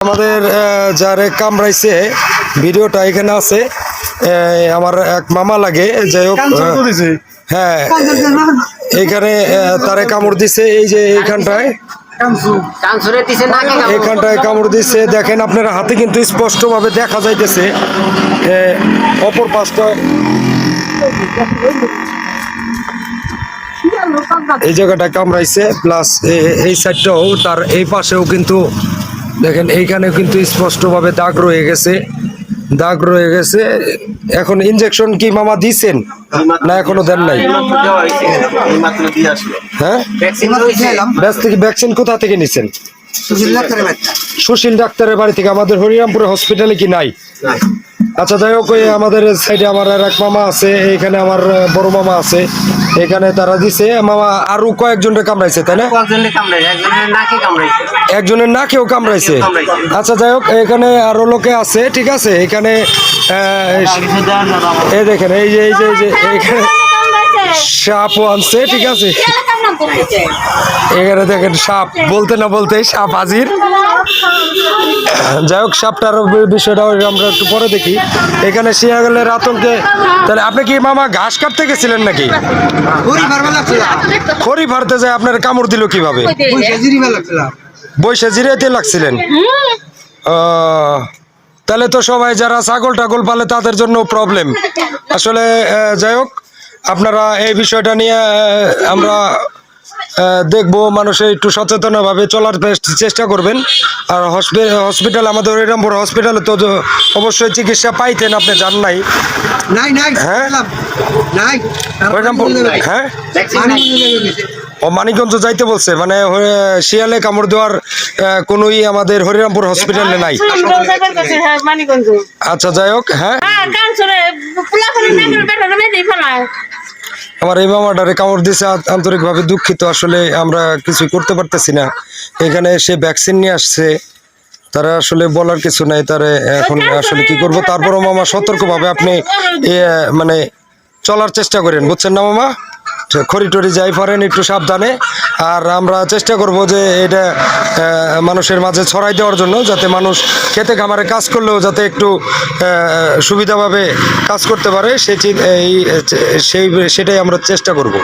আমাদের আহ, যারে কামড়াইছে ভিডিওটা এখানে আছে। আমার এক মামা লাগে যাই হোক হ্যাঁ এখানে তারে কামড় দিছে এই যে এইখানটায়। দিছে। এখানটায় কামড় দিচ্ছে দেখেন আপনার হাতে কিন্তু স্পষ্ট ভাবে দেখা যাইতেছে। এ, অপর পাশটা। এই জায়গাটা কামড়াইছে প্লাস এই সাইডটাও তার এই পাশেও কিন্তু দেখেন এইখানে কিন্তু স্পষ্টভাবে দাগ রয়ে গেছে। দাগ রয়ে গেছে। এখন ইনজেকশন কি মামা দিছেন? না এখনও দেন নাই? হ্যাঁ? ভ্যাকসিন কোথা থেকে নিছেন? সুশীল ডাক্তারের বাড়ি থেকে আমাদের হরিরামপুরে হসপিটালে কি নাই। আচ্ছা যাই হোক ওই আমাদের সাইডে আমার আর এক মামা আছে এখানে আমার বড় মামা আছে এখানে তারা দিছে মামা আরও কয়েকজনকে কামড়াইছে তাই না একজনের না একজনের নাকে কামড়াইছে। আচ্ছা যাই হোক এখানে আরও লোকে আছে ঠিক আছে এখানে আহ, এই দেখেন এই যে এই যে এই যে এখানে সাপও আনছে ঠিক আছে এখানে দেখেন সাপ বলতে না বলতে সাপ হাজির যাই হোক সাপটার বিষয়টা আমরা একটু পরে দেখি। এখানে শিয়াগলের আতঙ্কে। তাহলে আপনি কি মামা ঘাস কাটতে গেছিলেন নাকি? খড়ি ফাড়তে যায় আপনার কামড় দিল কীভাবে? বৈশা জিরাইতে লাগছিলেন? তাহলে তো সবাই যারা ছাগল টাগল পালে তাদের জন্য প্রবলেম আসলে যাই হোক আপনারা এই বিষয়টা নিয়ে আমরা দেখব মানুষের একটু সচেতনভাবে চলার চেষ্টা করবেন। আর হসপিটাল আমাদের হরিরামপুর হসপিটালে তো অবশ্যই চিকিৎসা পাইতেন আপনি জান নাই? নাই নাই হ্যাঁ? হরিরামপুর হ্যাঁ? ও মানিকগঞ্জ যাইতে বলছে মানে শিয়ালে কামড় দেওয়ার কোনোই আমাদের হরিরামপুর হসপিটালে নাই। আচ্ছা যাই হোক হ্যাঁ। আমার এই মামাটারে কামড় আ- আন্তরিকভাবে দুঃখিত। আসলে আমরা কিছু করতে পারতেছি না। এখানে সে ভ্যাকসিন নিয়ে আসছে। তারা আসলে বলার কিছু নাই। তারা এখন আসলে কি করব? তারপরও মামা সতর্কভাবে আপনি মানে চলার চেষ্টা করেন। বুঝছেন না মামা? খড়ি টড়ি যাই পারেন একটু সাবধানে। আর আমরা চেষ্টা করব যে এটা মানুষের মাঝে ছড়াই দেওয়ার জন্য যাতে মানুষ খেতে খামারে কাজ করলেও যাতে একটু সুবিধাভাবে কাজ করতে পারে সেই সেই, সেটাই আমরা চেষ্টা করব।